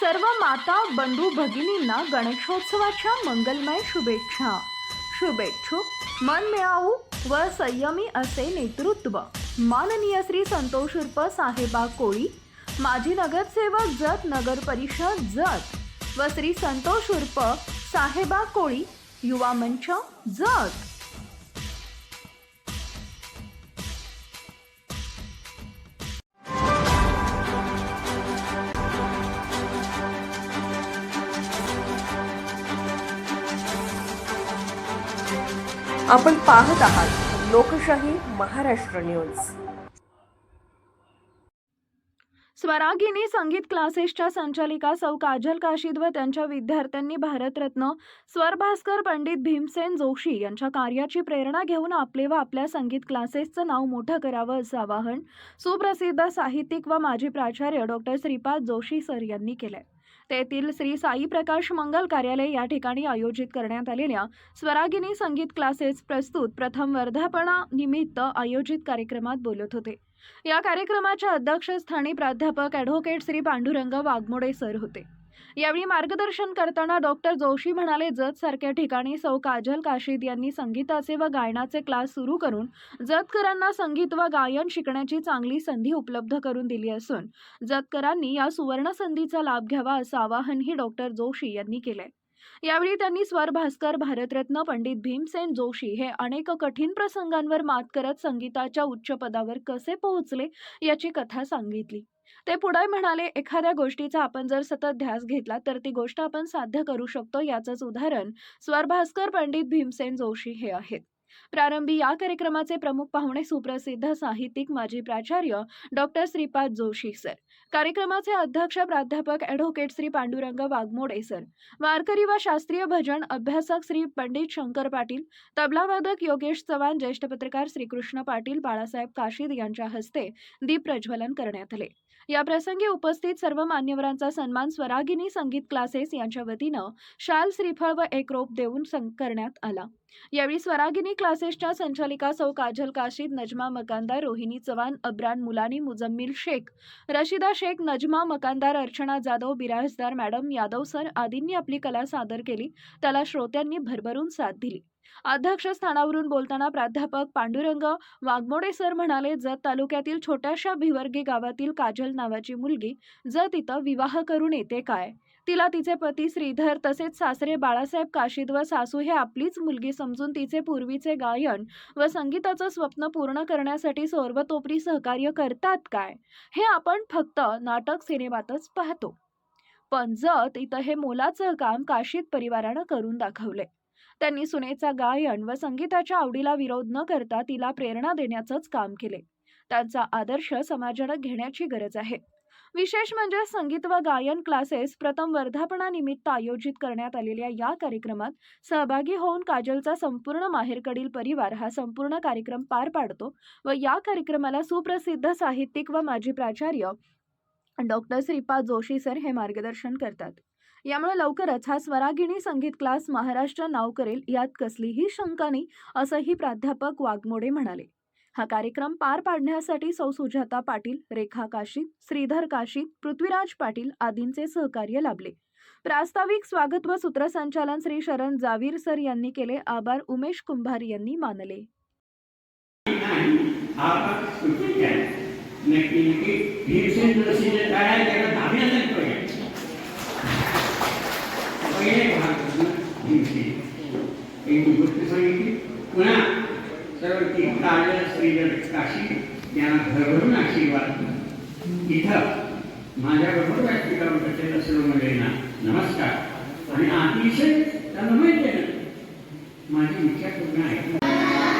सर्व माता बंधू भगिनींना गणेशोत्सवाच्या मंगलमय शुभेच्छा. शुभेच्छुक मन मिळावू व संयमी असे नेतृत्व. माननीय श्री संतोष उर्फ साहेबा कोळी माजी नगरसेवक जत नगर परिषद जत व श्री संतोष उर्फ साहेबा कोळी युवा मंच जत. आपण पाहत आहात लोकशाही महाराष्ट्र न्यूज. स्वरागिनी संगीत क्लासेसच्या संचालिका सौ काजल काशीद व त्यांच्या विद्यार्थ्यांनी भारतरत्न स्वरभास्कर पंडित भीमसेन जोशी यांच्या कार्याची प्रेरणा घेऊन आपले व आपल्या संगीत क्लासेसचं नाव मोठं करावं असं आवाहन सुप्रसिद्ध साहित्यिक व माजी प्राचार्य डॉक्टर श्रीपाद जोशी सर यांनी केलं तेथील श्री साई प्रकाश मंगल कार्यालय या ठिकाणी आयोजित करण्यात आलेल्या स्वरागिनी संगीत क्लासेस प्रस्तुत प्रथम वर्धापनानिमित्त आयोजित कार्यक्रमात बोलत होते. या कार्यक्रमाच्या अध्यक्षस्थानी प्राध्यापक ॲडव्होकेट श्री पांडुरंग वाघमोडे सर होते. यावेळी मार्गदर्शन करताना डॉक्टर जोशी म्हणाले जत सारख्या ठिकाणी सौ काजल काशीद यांनी संगीताचे व गायनाचे क्लास सुरू करून जतकरांना संगीत व गायन शिकण्याची चांगली संधी उपलब्ध करून दिली असून जतकरांनी या सुवर्ण संधीचा लाभ घ्यावा असं आवाहनही डॉक्टर जोशी यांनी केलंय. यावेळी त्यांनी स्वर भास्कर भारतरत्न पंडित भीमसेन जोशी हे अनेक कठीण प्रसंगांवर मात करत संगीताच्या उच्च पदावर कसे पोहोचले याची कथा सांगितली. ते पुढे म्हणाले एखाद्या गोष्टीचा आपण जर सतत ध्यास घेतला तर ती गोष्ट आपण साध्य करू शकतो याचंच उदाहरण स्वरभास्कर पंडित भीमसेन जोशी हे आहेत. प्रारंभी या कार्यक्रमाचे प्रमुख पाहुणे सुप्रसिद्ध साहित्यिक माजी प्राचार्य डॉक्टर श्रीपाद जोशी सर. कार्यक्रमाचे अध्यक्ष प्राध्यापक ॲडव्होकेट श्री पांडुरंग वाघमोडे सर. वारकरी व शास्त्रीय भजन अभ्यासक श्री पंडित शंकर पाटील तबलावादक योगेश चव्हाण ज्येष्ठ पत्रकार श्रीकृष्ण पाटील बाळासाहेब काशीद यांच्या हस्ते दीप प्रज्वलन करण्यात आले. या प्रसंगी उपस्थित सर्व मान्यवरांचा सन्मान स्वरागिनी संगीत क्लासेस यांच्या वतीनं शाल श्रीफळ व एक रोप देऊन सं- करण्यात आला. यावेळी स्वरागिनी क्लासेसच्या संचालिका सौ काजल काशीद नजमा मकानदार रोहिणी चव्हाण अब्रान मुलानी मुजम्मिल शेख रशिदा शेख नजमा मकानदार अर्चना जाधव बिराजदार मॅडम यादव सर आदींनी आपली कला सादर केली. त्याला श्रोत्यांनी भरभरून साथ दिली. अध्यक्षस्थानावरून बोलताना प्राध्यापक पांडुरंग वाघमोडे सर म्हणाले जत तालुक्यातील छोट्याशा भिवर्गी गावातील काजल नावाची मुलगी जत इथं विवाह करून येते काय? तिला तिचे पती श्रीधर तसेच सासरे बाळासाहेब काशीद व सासू हे आपलीच मुलगी समजून तिचे पूर्वीचे गायन व संगीताचं स्वप्न पूर्ण करण्यासाठी सर्वतोपरी सहकार्य करतात काय? हे आपण फक्त नाटक सिनेमातच पाहतो. पण जत इथं हे मोलाचं काम काशीद परिवारानं करून दाखवले त्यांनी सुनेचा गायन व संगीताच्या आवडीला विरोध न करता तिला प्रेरणा देण्याचंच काम केले. त्यांचा आदर्श समाजाला घेण्याची गरज आहे. विशेष म्हणजे संगीत व गायन क्लासेस प्रथम वर्धापनानिमित्त आयोजित करण्यात आलेल्या या कार्यक्रमात सहभागी होऊन काजलचा संपूर्ण माहेरकडील परिवार हा संपूर्ण कार्यक्रम पार पाडतो व या कार्यक्रमाला सुप्रसिद्ध साहित्यिक व माजी प्राचार्य डॉक्टर श्रीपाद जोशी सर हे मार्गदर्शन करतात. यामुळे लवकरच हा स्वरागिणी संगीत क्लास महाराष्ट्र नाव करेल यात कसलीही शंका नाही असंही प्राध्यापक वाघमोडे म्हणाले हा कार्यक्रम पार पाडण्यासाठी सौ सुजाता पाटील रेखा काशीद श्रीधर काशीद पृथ्वीराज पाटील आदींचे सहकार्य लाभले प्रास्ताविक स्वागत व सूत्रसंचालन श्री शरण जावीर सर यांनी केले आभार उमेश कुंभार यांनी मानले आपका कुछ क्या है लेकिन कि भीमसेन जोशी ने कहा है कि धामी नहीं पड़े पहिले भाग भीमसेन एक गोष्ट सांगितली. पुन्हा सर्व तीर्थार्य श्रीधर काशी यांना भरभरून आशीर्वाद इथं माझ्याबरोबर व्यासपीठावर बसलेल्या सर्व मंडळींना नमस्कार. आणि अतिशय त्यांना माहिती आहे ना माझी इच्छा पूर्ण आहे.